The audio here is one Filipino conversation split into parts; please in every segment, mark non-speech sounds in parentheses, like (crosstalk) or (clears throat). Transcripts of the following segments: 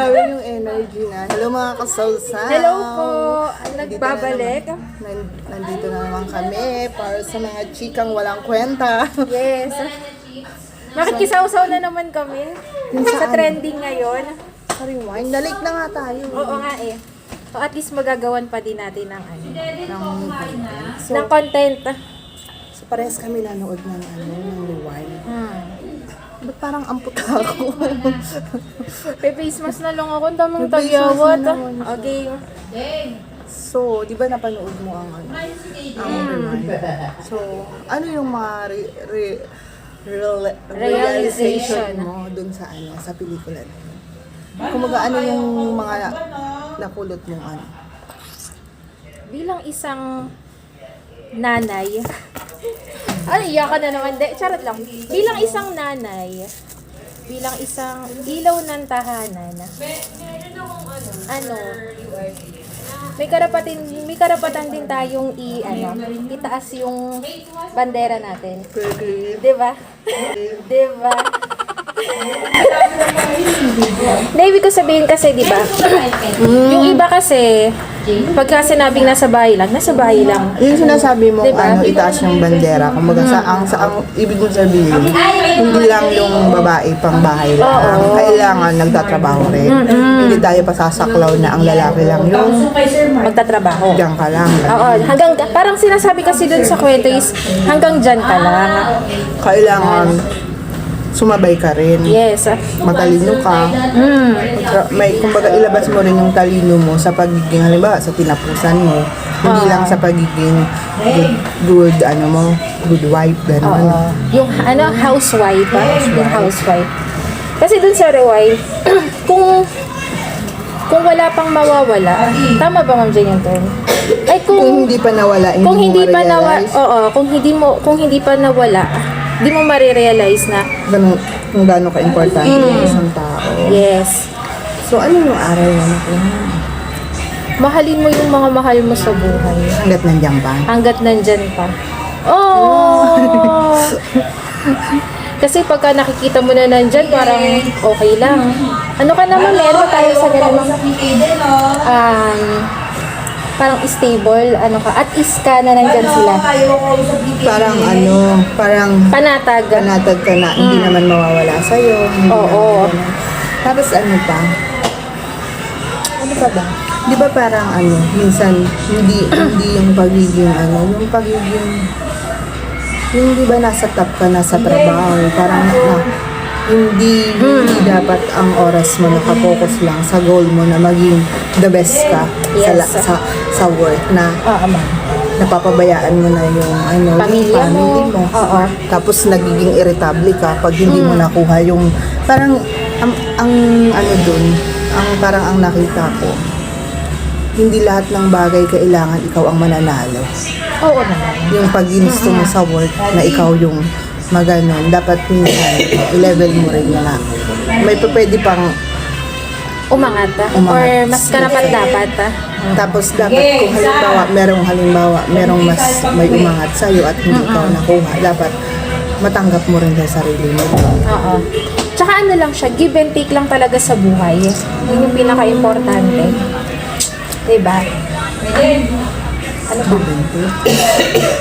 Grabe yung energy na. Hello mga kasalsa. Hello po. Nagbabalik. Nan- nandito na naman kami para sa mga chikang walang kwenta. Yes. Makikisaw-saw na naman kami sa trending ngayon. Sa rewind. Nalate na nga tayo. Oo nga eh. So at least magagawan pa din natin ng ano, Ng. So, ng content. so parehas kami nanood ng ano, ng rewind. Hmm. Ba't parang amput ako? (laughs) May face mask na lang ako. Ang daming May face mask tagyawat. na naman siya. Okay. so, di ba napanood mo ang ano? Ang rewind. (laughs) So, ano yung mga re- re- real- realization Realization. mo dun sa ano, sa pelikula na yun? Kumaga, ano yung mga napulot mong ano? Bilang isang nanay. Ay, iyakan na naman. De, charot lang. Bilang isang nanay, bilang isang ilaw ng tahanan, ano, may karapatan, may karapatan din tayong i, ano, itaas yung bandera natin. Di ba? Di ba? Na ibig ko sabihin kasi, di ba? Yung iba kasi, pagka sinabing nasa bahay lang, nasa bahay lang. Yung sinasabi mo, Diba? ano, itaas yung bandera. Kumbaga, sa, ang, sa, ang ibig mong sabihin, hindi lang yung babae pang bahay lang. Kailangan nagtatrabaho rin. Hindi tayo pasasaklaw na ang lalaki lang yung Magtatrabaho. diyan ka lang. Oo, hanggang, parang sinasabi kasi dun sa kwento is, hanggang dyan ka lang. Kailangan sumabay ka rin. Yes. Matalino ka. Mm. May, kumbaga, ilabas mo rin yung talino mo sa pagiging, halimbawa, sa tinapusan mo. Hindi lang sa pagiging good, good ano mo, good wife, gano'n. Yung ano, housewife. ah. Yung housewife. Kasi dun sa rewind, (clears throat) kung kung wala pang mawawala, tama ba ma'am Jen yung term? Ay Kung kung hindi pa nawala, hindi kung mo hindi pa nawala, oo, kung hindi mo kung hindi pa nawala, di mo marirealize na ganun, kung gaano ka-importante yung isang tao. yes, So, ano yung aral na natin? mahalin mo yung mga mahal mo sa buhay Hanggat nandiyan pa. hanggat nandyan pa. Oh! (laughs) Kasi pagka nakikita mo na nandyan, parang okay lang. Ano ka naman, meron tayo sa ganun. Um, parang stable, ano ka, at is ka na nandyan sila. Parang ano, parang Panatag. panatag ka na, hindi naman mawawala sa'yo. Hindi Mm. Oo. naman, ano. Tapos ano pa? Ano pa ba? Di ba parang ano, minsan, hindi, hindi yung pagiging ano, yung pagiging, yung di ba nasa top ka na sa trabaho, parang na, hindi, hindi Mm. dapat ang oras mo nakapokus lang sa goal mo na maging the best ka sa, Yes. sa, sa work na ma'am. napapabayaan mo na yung ano, Pamilya yung family mo. mo. Oo. Tapos nagiging irritable ka pag hindi Mm. mo nakuha yung parang ang, ang ano dun, ang parang ang nakita ko. Hindi lahat ng bagay kailangan ikaw ang mananalo. Oo naman. Yung pag ginusto mo sa work na ikaw yung maganon, dapat minsan i-level mo rin na may pa- pwede pang Umangat, ah. Umangat. Or mas karapat dapat, ah. Tapos dapat kung halimbawa, merong halimbawa, merong mas may umangat sa'yo at hindi ikaw nakuha, dapat matanggap mo rin sa sarili mo. Oo. Tsaka ano lang siya, give and take lang talaga sa buhay. Yun yung pinaka-importante. Diba? Ano ba?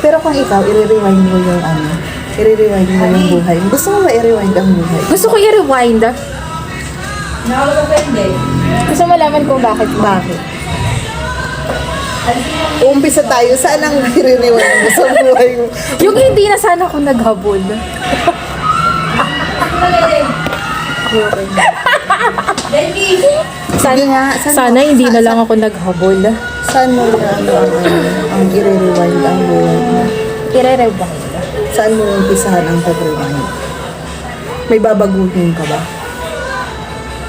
Pero kung ikaw, i-rewind mo yung ano, i-rewind mo yung buhay. Gusto mo ba i-rewind ang buhay? Gusto ko i-rewind. ah. Gusto mo malaman kung bakit. Bakit? Umpisa tayo, saan ang i-rewind mo sa buhay mo? Yung hindi na sana ako naghabol. Sana, nga, saan sana hindi na lang ako naghabol. Saan mo na ano, ang, ang i-rewind ang buhay mo? I-rewind. Saan mo umpisahan ang pag-rewind? May babaguhin ka ba?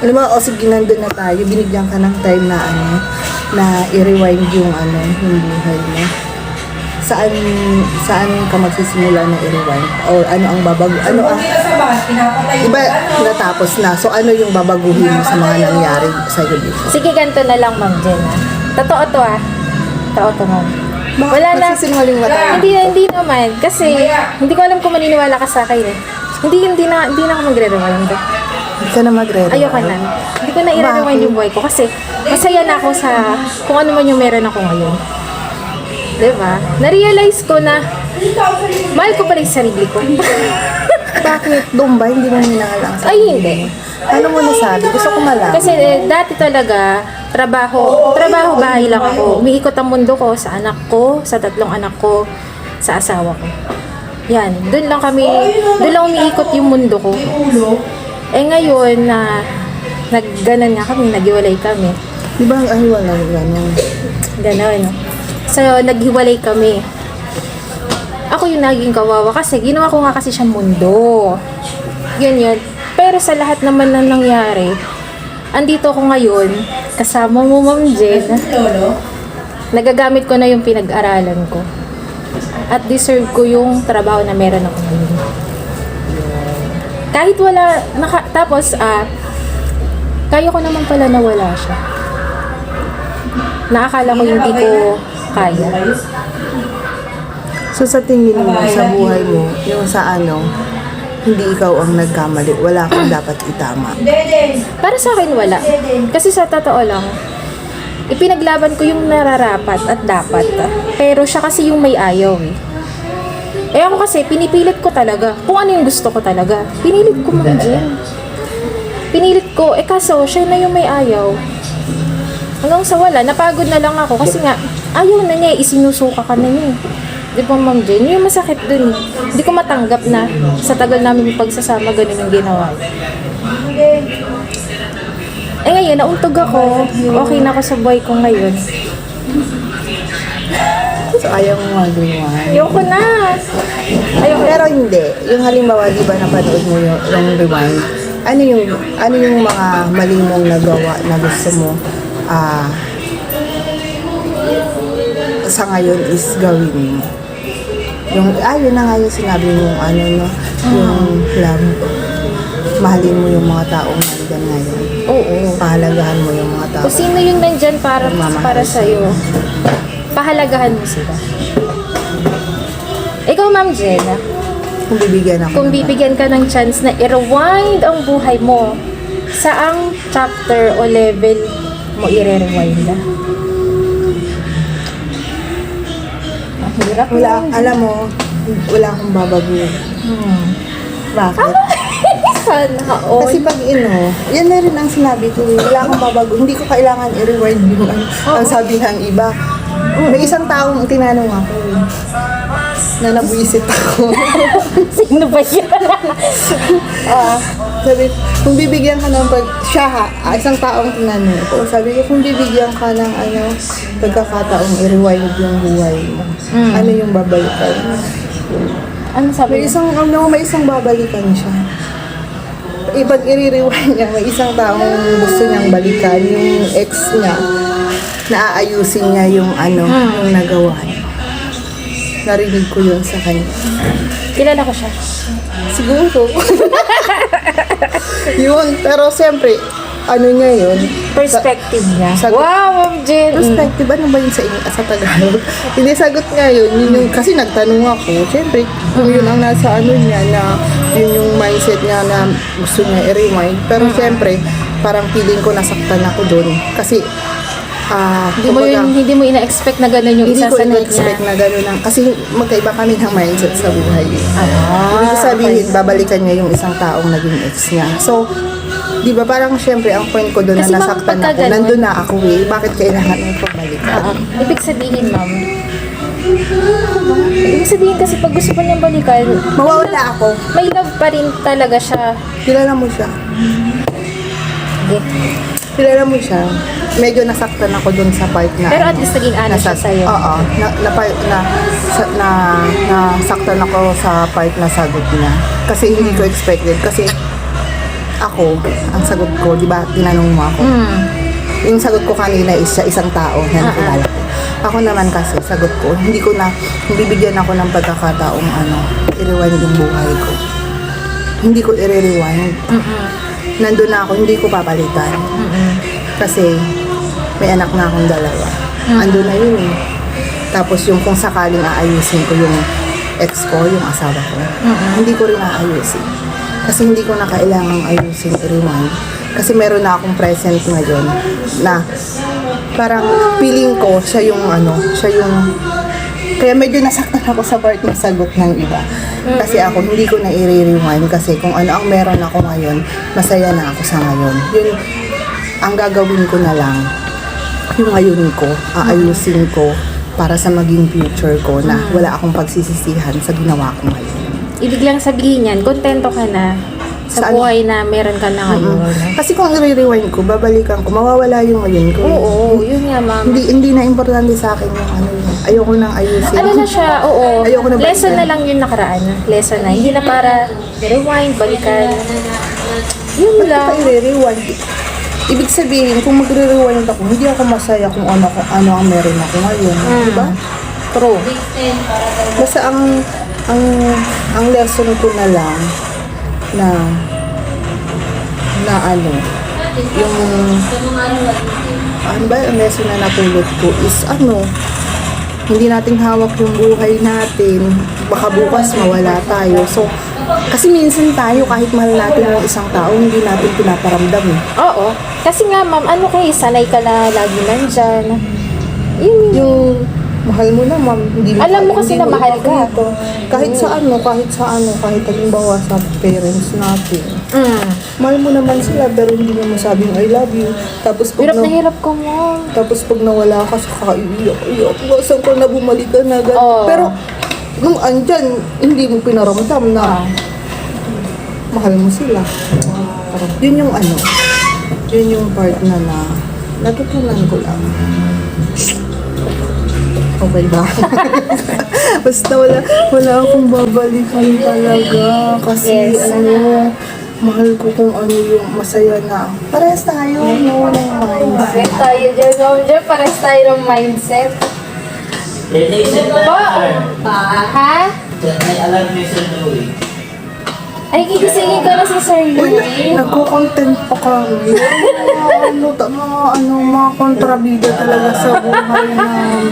Alam mo, o sige, nandun na tayo, binigyan ka ng time na ano, na i-rewind yung ano, yung buhay mo. Saan, saan ka magsisimula na i-rewind? Or ano ang babago, ano ang, iba natapos na, so ano yung babaguhin mo sa mga nangyari sa iyo dito? Sige, ganito na lang, Ma'am Jen. ah. Totoo to ah. Totoo to, Ma'am. Wala na. Magsisinungaling ba tayo? Hindi, hindi naman. Kasi, hindi ko alam kung maniniwala ka sa akin eh. Hindi, hindi na, hindi na ako magre-rewind. Hindi ka na magre Ayoko na. Hindi ko na i-rewind Bakit? yung buhay ko kasi masaya na ako sa kung ano man yung meron ako ngayon. 'Di ba? Na-realize ko na mahal ko pa rin yung sarili ko. (laughs) Bakit? Doon ba? Hindi mo minahalang sa Ay, hindi. Ano mo nasabi? Gusto ko malaman. Kasi eh, dati talaga, trabaho, trabaho bahay lang ako. Umiikot ang mundo ko sa anak ko, sa tatlong anak ko, sa asawa ko. Yan, doon lang kami, doon lang umiikot yung mundo ko. Eh ngayon na nagganan nga kami, naghiwalay kami. Di ba ang ahiwala gano'n? Ganon. So, naghiwalay kami. Ako yung naging kawawa kasi ginawa ko nga kasi siyang mundo. Yun yun. Pero sa lahat naman na nangyari, andito ako ngayon, kasama mo, Ma'am Jen. Nagagamit ko na yung pinag-aralan ko. At deserve ko yung trabaho na meron ako ngayon. Kahit wala, naka, tapos, ah, kaya ko naman pala nawala siya. Naakala ko hindi ko kaya. So sa tingin mo, sa buhay mo, yung sa ano, hindi ikaw ang nagkamali. Wala kang dapat itama. Para sa akin, wala. Kasi sa totoo lang, ipinaglaban ko yung nararapat at dapat. Pero siya kasi yung may ayaw eh. Eh ako kasi, pinipilit ko talaga. Kung ano yung gusto ko talaga. Pinilit ko man dyan. Pinilit ko, eh kaso, siya na yung may ayaw. Hanggang sa wala, napagod na lang ako. Kasi nga, ayaw na niya, eh, isinusuka ka na niya. Di ba, Ma'am Jen? Yun yung masakit dun. Hindi ko matanggap na sa tagal namin pagsasama, ganun yung ginawa. Eh ngayon, nauntog ako. Okay na ako sa buhay ko ngayon. So ayaw mo magawa. Ayoko na. Ayoko Pero hindi. Yung halimbawa, di ba napanood mo yung, yung rewind, ano yung, ano yung mga mali mong nagawa na gusto mo ah sa ngayon is gawin mo? Yung, ah, yun na nga yung sinabi mo, ano, no, yung love, mahalin mo yung mga taong nandyan ngayon. Oo. Pahalagahan mo yung mga tao. Kung sino yung nandyan para, Mamahal para sa'yo, pahalagahan mo sila. Ikaw, Ma'am Jenna, Kung bibigyan ako kung ng- bibigyan ka ng chance na i-rewind ang buhay mo, saang chapter o level mo i-rewind na? Hirap Wala, yun. alam mo, wala akong babaguhin. Hmm. Bakit? (laughs) Sana all. Kasi pag ino, yan na rin ang sinabi ko, wala akong babago. Hindi ko kailangan i-rewind yung ang sabi ng iba. May isang taong tinanong ako na nabuisit ako. (laughs) Sino ba yan? (laughs) Ah, sabi, kung bibigyan ka ng pag, siya ha, ah, isang taong tinanong ako. Sabi ko, kung bibigyan ka ng ano, pagkakataong i-rewind yung buhay mo, ano yung babalikan ano sabi May niya? isang, ano, may isang babalikan siya. Ipag i-rewind niya, may isang taong gusto niyang balikan, yung ex niya, naaayusin niya yung ano, yung nagawa niya. Narinig ko yun sa kanya. Kilala ko siya. Siguro. (laughs) yun, pero siyempre, ano niya yun? Perspective niya. Sagot- wow, Ma'am Jen. Perspective, ano ba yun sa, inyo, sa Tagalog? (laughs) Hindi, sagot nga yun. yun yung, kasi nagtanong ako. Siyempre, kung yun ang nasa ano niya na yun yung mindset niya na gusto niya i-rewind. Pero siyempre, parang feeling ko nasaktan ako doon. Kasi, ah, Hindi mo yun, hindi mo ina-expect na gano'n yung hindi ko isasagot niya. in-expect na gano'n ang, kasi magkaiba kami ng mindset sa buhay. Ah, Ibig sabihin, babalikan niya yung isang taong naging ex niya. So, di ba parang syempre ang point ko doon na nasaktan ako, ganun- nandun na ako eh. Bakit kailangan mo pabalikan? Oo. Ibig sabihin, ma'am. Ibig sabihin kasi pag gusto ko niyang balikan, Mawawala ako. may love pa rin talaga siya. Kilala mo siya. Sige. Kilala mo siya. Medyo nasaktan ako doon sa part na Pero at least naging honest siya sa'yo. Oo. Na, na, na, na, sa, na, nasaktan ako sa part na sagot niya. Kasi hindi ko expected. Kasi ako, ang sagot ko, di ba, tinanong mo ako. Hmm. Yung sagot ko kanina is siya isang tao Ah, na nakilala ko. Ako naman kasi, sagot ko, hindi ko na, bibigyan ako ng pagkakataong ano, i-rewind yung buhay ko. Hindi ko i-rewind. Nandun na ako, hindi ko papalitan. Kasi, may anak na akong dalawa. Andun na yun eh. Tapos yung kung sakaling aayusin ko yung ex ko, yung asawa ko. Hindi ko rin aayusin. Kasi hindi ko na kailangang ayusin i-rewind. Kasi meron na akong present ngayon na parang feeling ko siya yung ano, siya yung kaya medyo nasaktan ako sa part ng sagot ng iba. Kasi ako, hindi ko na i-rewind kasi kung ano ang meron ako ngayon, masaya na ako sa ngayon. Yun, ang gagawin ko na lang, yung ngayon ko, aayusin ko para sa maging future ko na wala akong pagsisisihan sa ginawa ko ngayon. Ibig lang sabihin yan, kontento ka na sa Saan? buhay na meron ka na ngayon. Kasi kung i-rewind ko, babalikan ko, mawawala yung ngayon ko. Oo, yun nga ma'am. Hindi hindi na importante sa akin yung ano yun. Ayoko nang ayusin. Ano na siya, oo. (laughs) Ayoko na Lesson balikan. na lang yung nakaraan. Lesson na. Hindi na para rewind, balikan. Yun Bakit lang. pa i-rewind? Ibig sabihin, kung magre-rewind ako, hindi ako masaya kung ano, kung ano ang meron ako ngayon. Mm. Di ba? True. Basta ang, ang, ang lesson ko na lang na, na ano, yung, ano ba yung lesson na napulot ko is ano, hindi nating hawak yung buhay natin. Baka bukas mawala tayo. So, kasi minsan tayo, kahit mahal natin yung isang tao, hindi natin pinaparamdam eh. Oo. Kasi nga ma'am, ano kayo, sanay ka na lagi nandyan. Yun yun. Yung mahal mo na, ma'am. Hindi mo, Alam mo kasi hindi na mahal ka. ipakita. Kahit sa ano, kahit sa ano, kahit halimbawa sa parents natin. Mm. Mahal mo naman sila, pero hindi mo masabing I love you. Tapos pag, Hirap na na, hirap ka ma'am. tapos pag nawala ka, saka iiyak, iiyak. Saan ko na bumalik ka na? gan- Oo. Pero, nung andyan, hindi mo pinaramdam na mahal mo sila. Yun yung ano, yun yung part na na natutunan ko lang. Okay ba? (laughs) Basta wala, wala akong babalikan talaga. Kasi Yes. ano, mahal ko kung ano yung masaya na. Parehas tayo, no? ng mindset. Pares tayo dyan. Dyan, pares tayo ng mindset. Pa? Ha? May alam niyo. Ay, gigisingin ko na si Sir Uy, Louie. nagko-content pa kami. (laughs) Ano, ta- mga ano, mga kontrabida talaga sa buhay namin.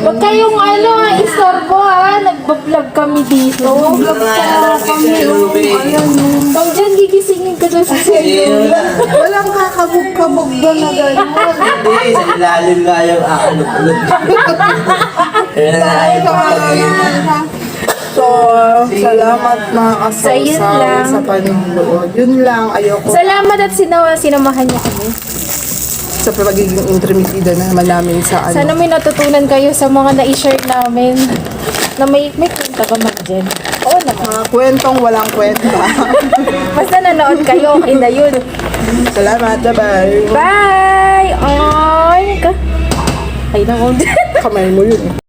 Huwag kayong ano, istorbo ha. Nagbablog kami dito. Vlog pa kami. oh. Ayan, oh. Ma'am, dyan, gigisingin ko na si Sir Louie. Walang kakabog-kabog doon na gano'n. Hindi, sa ilalim nga yung aalog-alog. Kaya na salamat yun kasaw lang. sa panonood. Yun lang, ayoko Salamat at sinawa, sinamahan niyo kami. sa pagiging intermitida na naman namin sa ano. Sana may natutunan kayo sa mga na-share namin. Na may, may kwenta ka man dyan. Oo naman. Mga kwentong walang kwenta. (laughs) Basta nanood kayo, okay na yun. salamat, bye-bye. Bye! Ka. Ay, naman. Kamay mo yun.